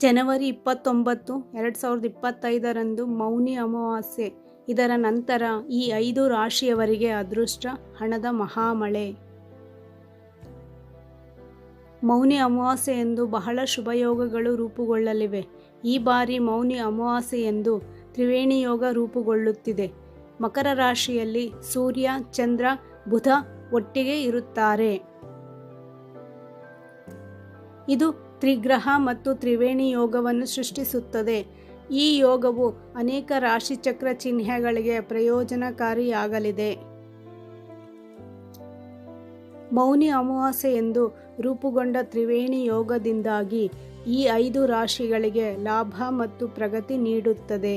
ಜನವರಿ ಇಪ್ಪತ್ತೊಂಬತ್ತು, ಎರಡು ಸಾವಿರದ ಇಪ್ಪತ್ತೈದರಂದು ಮೌನಿ ಅಮಾವಾಸ್ಯೆ. ಇದರ ನಂತರ ಈ ಐದು ರಾಶಿಯವರಿಗೆ ಅದೃಷ್ಟ, ಹಣದ ಮಹಾಮಳೆ. ಮೌನಿ ಅಮಾವಾಸ್ಯೆಯಂದು ಬಹಳ ಶುಭಯೋಗಗಳು ರೂಪುಗೊಳ್ಳಲಿವೆ. ಈ ಬಾರಿ ಮೌನಿ ಅಮಾವಾಸ್ಯೆಯಂದು ತ್ರಿವೇಣಿ ಯೋಗ ರೂಪುಗೊಳ್ಳುತ್ತಿದೆ. ಮಕರ ರಾಶಿಯಲ್ಲಿ ಸೂರ್ಯ, ಚಂದ್ರ, ಬುಧ ಒಟ್ಟಿಗೆ ಇರುತ್ತಾರೆ. ಇದು ತ್ರಿಗ್ರಹ ಮತ್ತು ತ್ರಿವೇಣಿ ಯೋಗವನ್ನು ಸೃಷ್ಟಿಸುತ್ತದೆ. ಈ ಯೋಗವು ಅನೇಕ ರಾಶಿಚಕ್ರ ಚಿಹ್ನೆಗಳಿಗೆ ಪ್ರಯೋಜನಕಾರಿಯಾಗಲಿದೆ. ಮೌನಿ ಅಮಾವಾಸ್ಯೆಯೆಂದು ರೂಪುಗೊಂಡ ತ್ರಿವೇಣಿ ಯೋಗದಿಂದಾಗಿ ಈ ಐದು ರಾಶಿಗಳಿಗೆ ಲಾಭ ಮತ್ತು ಪ್ರಗತಿ ನೀಡುತ್ತದೆ.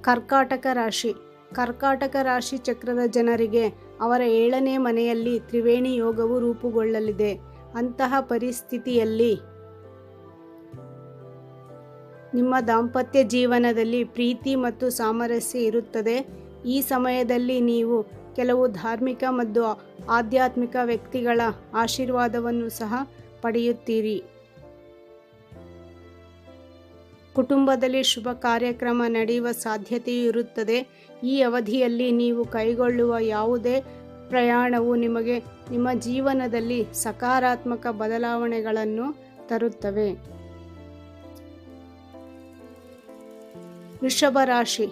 ಕರ್ಕಾಟಕ ರಾಶಿ. ಕರ್ಕಾಟಕ ರಾಶಿ ಚಕ್ರದ ಜನರಿಗೆ ಅವರ ಏಳನೇ ಮನೆಯಲ್ಲಿ ತ್ರಿವೇಣಿ ಯೋಗವು ರೂಪುಗೊಳ್ಳಲಿದೆ. ಅಂತಹ ಪರಿಸ್ಥಿತಿಯಲ್ಲಿ ನಿಮ್ಮ ದಾಂಪತ್ಯ ಜೀವನದಲ್ಲಿ ಪ್ರೀತಿ ಮತ್ತು ಸಾಮರಸ್ಯ ಇರುತ್ತದೆ. ಈ ಸಮಯದಲ್ಲಿ ನೀವು ಕೆಲವು ಧಾರ್ಮಿಕ ಮತ್ತು ಆಧ್ಯಾತ್ಮಿಕ ವ್ಯಕ್ತಿಗಳ ಆಶೀರ್ವಾದವನ್ನು ಸಹ ಪಡೆಯುತ್ತೀರಿ. ಕುಟುಂಬದಲ್ಲಿ ಶುಭ ಕಾರ್ಯಕ್ರಮ ನಡೆಯುವ ಸಾಧ್ಯತೆಯೂ ಇರುತ್ತದೆ. ಈ ಅವಧಿಯಲ್ಲಿ ನೀವು ಕೈಗೊಳ್ಳುವ ಯಾವುದೇ ಪ್ರಯಾಣವು ನಿಮಗೆ ನಿಮ್ಮ ಜೀವನದಲ್ಲಿ ಸಕಾರಾತ್ಮಕ ಬದಲಾವಣೆಗಳನ್ನು ತರುತ್ತವೆ. ವೃಷಭ ರಾಶಿ.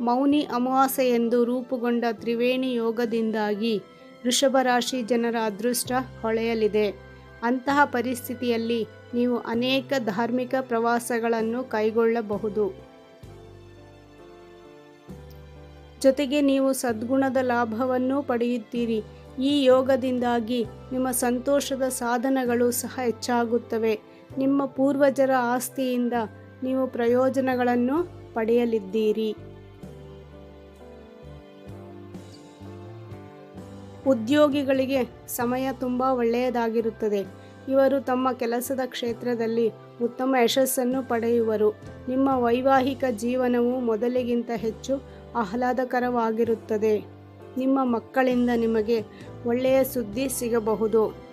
ಮೌನಿ ಅಮಾವಾಸ್ಯೆಯೆಂದು ರೂಪುಗೊಂಡ ತ್ರಿವೇಣಿ ಯೋಗದಿಂದಾಗಿ ವೃಷಭ ರಾಶಿ ಜನರ ಅದೃಷ್ಟ ಹೊಳೆಯಲಿದೆ. ಅಂತಹ ಪರಿಸ್ಥಿತಿಯಲ್ಲಿ ನೀವು ಅನೇಕ ಧಾರ್ಮಿಕ ಪ್ರವಾಸಗಳನ್ನು ಕೈಗೊಳ್ಳಬಹುದು. ಜೊತೆಗೆ ನೀವು ಸದ್ಗುಣದ ಲಾಭವನ್ನು ಪಡೆಯುತ್ತೀರಿ. ಈ ಯೋಗದಿಂದಾಗಿ ನಿಮ್ಮ ಸಂತೋಷದ ಸಾಧನಗಳು ಸಹ ಹೆಚ್ಚಾಗುತ್ತವೆ. ನಿಮ್ಮ ಪೂರ್ವಜರ ಆಸ್ತಿಯಿಂದ ನೀವು ಪ್ರಯೋಜನಗಳನ್ನು ಪಡೆಯಲಿದ್ದೀರಿ. ಉದ್ಯೋಗಿಗಳಿಗೆ ಸಮಯ ತುಂಬ ಒಳ್ಳೆಯದಾಗಿರುತ್ತದೆ. ಇವರು ತಮ್ಮ ಕೆಲಸದ ಕ್ಷೇತ್ರದಲ್ಲಿ ಉತ್ತಮ ಯಶಸ್ಸನ್ನು ಪಡೆಯುವರು. ನಿಮ್ಮ ವೈವಾಹಿಕ ಜೀವನವು ಮೊದಲಿಗಿಂತ ಹೆಚ್ಚು ಆಹ್ಲಾದಕರವಾಗಿರುತ್ತದೆ. ನಿಮ್ಮ ಮಕ್ಕಳಿಂದ ನಿಮಗೆ ಒಳ್ಳೆಯ ಸುದ್ದಿ ಸಿಗಬಹುದು.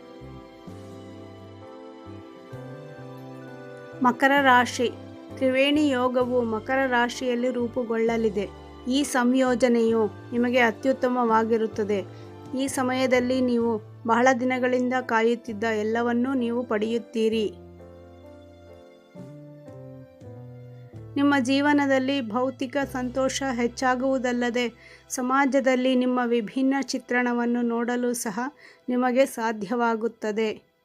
ಮಕರ ರಾಶಿ. ತ್ರಿವೇಣಿ ಯೋಗವು ಮಕರ ರಾಶಿಯಲ್ಲಿ ರೂಪುಗೊಳ್ಳಲಿದೆ. ಈ ಸಂಯೋಜನೆಯು ನಿಮಗೆ ಅತ್ಯುತ್ತಮವಾಗಿರುತ್ತದೆ. ಈ ಸಮಯದಲ್ಲಿ ನೀವು ಬಹಳ ದಿನಗಳಿಂದ ಕಾಯುತ್ತಿದ್ದ ಎಲ್ಲವನ್ನೂ ನೀವು ಪಡೆಯುತ್ತೀರಿ. ನಿಮ್ಮ ಜೀವನದಲ್ಲಿ ಭೌತಿಕ ಸಂತೋಷ ಹೆಚ್ಚಾಗುವುದಲ್ಲದೆ ಸಮಾಜದಲ್ಲಿ ನಿಮ್ಮ ವಿಭಿನ್ನ ಚಿತ್ರಣವನ್ನು ನೋಡಲು ಸಹ ನಿಮಗೆ ಸಾಧ್ಯವಾಗುತ್ತದೆ.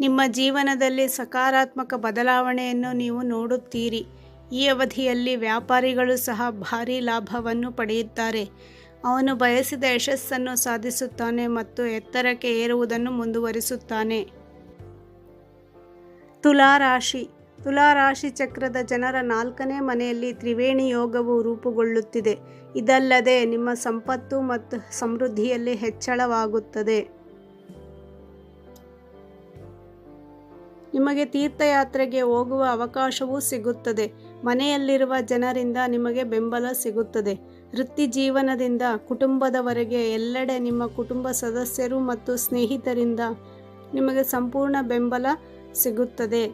ನಿಮ್ಮ ಜೀವನದಲ್ಲಿ ಸಕಾರಾತ್ಮಕ ಬದಲಾವಣೆಯನ್ನು ನೀವು ನೋಡುತ್ತೀರಿ. ಈ ಅವಧಿಯಲ್ಲಿ ವ್ಯಾಪಾರಿಗಳು ಸಹ ಭಾರೀ ಲಾಭವನ್ನು ಪಡೆಯುತ್ತಾರೆ. ಅವನು ಬಯಸಿದ ಯಶಸ್ಸನ್ನು ಸಾಧಿಸುತ್ತಾನೆ ಮತ್ತು ಎತ್ತರಕ್ಕೆ ಏರುವುದನ್ನು ಮುಂದುವರಿಸುತ್ತಾನೆ. ತುಲಾರಾಶಿ. ತುಲಾರಾಶಿ ಚಕ್ರದ ಜನರ ನಾಲ್ಕನೇ ಮನೆಯಲ್ಲಿ ತ್ರಿವೇಣಿ ಯೋಗವು ರೂಪುಗೊಳ್ಳುತ್ತಿದೆ. ಇದಲ್ಲದೆ ನಿಮ್ಮ ಸಂಪತ್ತು ಮತ್ತು ಸಮೃದ್ಧಿಯಲ್ಲಿ ಹೆಚ್ಚಳವಾಗುತ್ತದೆ. ನಿಮಗೆ ತೀರ್ಥಯಾತ್ರೆಗೆ ಹೋಗುವ ಅವಕಾಶವೂ ಸಿಗುತ್ತದೆ. ಮನೆಯಲ್ಲಿರುವ ಜನರಿಂದ ನಿಮಗೆ ಬೆಂಬಲ ಸಿಗುತ್ತದೆ. ವೃತ್ತಿ ಜೀವನದಿಂದ ಕುಟುಂಬದವರೆಗೆ ಎಲ್ಲೆಡೆ ನಿಮ್ಮ ಕುಟುಂಬ ಸದಸ್ಯರು ಮತ್ತು ಸ್ನೇಹಿತರಿಂದ ನಿಮಗೆ ಸಂಪೂರ್ಣ ಬೆಂಬಲ ಸಿಗುತ್ತದೆ.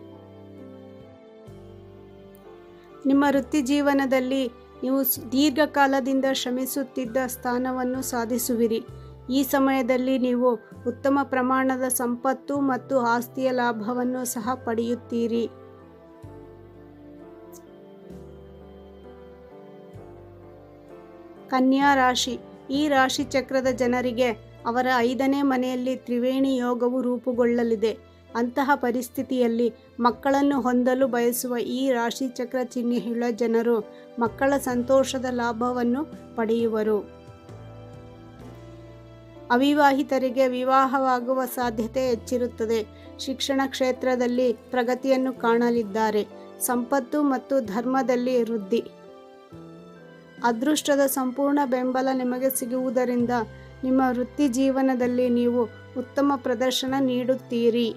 ನಿಮ್ಮ ವೃತ್ತಿ ಜೀವನದಲ್ಲಿ ನೀವು ದೀರ್ಘಕಾಲದಿಂದ ಶ್ರಮಿಸುತ್ತಿದ್ದ ಸ್ಥಾನವನ್ನು ಸಾಧಿಸುವಿರಿ. ಈ ಸಮಯದಲ್ಲಿ ನೀವು ಉತ್ತಮ ಪ್ರಮಾಣದ ಸಂಪತ್ತು ಮತ್ತು ಆಸ್ತಿಯ ಲಾಭವನ್ನು ಸಹ ಪಡೆಯುತ್ತೀರಿ. ಕನ್ಯಾ ರಾಶಿ. ಈ ರಾಶಿ ಚಕ್ರದ ಜನರಿಗೆ ಅವರ ಐದನೇ ಮನೆಯಲ್ಲಿ ತ್ರಿವೇಣಿ ಯೋಗವು ರೂಪುಗೊಳ್ಳಲಿದೆ. ಅಂತಹ ಪರಿಸ್ಥಿತಿಯಲ್ಲಿ ಮಕ್ಕಳನ್ನು ಹೊಂದಲು ಬಯಸುವ ಈ ರಾಶಿ ಚಕ್ರ ಚಿಹ್ನೆಯುಳ್ಳ ಜನರು ಮಕ್ಕಳ ಸಂತೋಷದ ಲಾಭವನ್ನು ಪಡೆಯುವರು. ಅವಿವಾಹಿತರಿಗೆ ವಿವಾಹವಾಗುವ ಸಾಧ್ಯತೆ ಹೆಚ್ಚಿರುತ್ತದೆ. ಶಿಕ್ಷಣ ಕ್ಷೇತ್ರದಲ್ಲಿ ಪ್ರಗತಿಯನ್ನು ಕಾಣಲಿದ್ದಾರೆ. ಸಂಪತ್ತು ಮತ್ತು ಧರ್ಮದಲ್ಲಿ ವೃದ್ಧಿ. ಅದೃಷ್ಟದ ಸಂಪೂರ್ಣ ಬೆಂಬಲ ನಿಮಗೆ ಸಿಗುವುದರಿಂದ ನಿಮ್ಮ ವೃತ್ತಿ ಜೀವನದಲ್ಲಿ ನೀವು ಉತ್ತಮ ಪ್ರದರ್ಶನ ನೀಡುತ್ತೀರಿ.